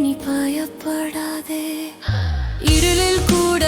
இனி பயப்படாதே. இருளில் கூட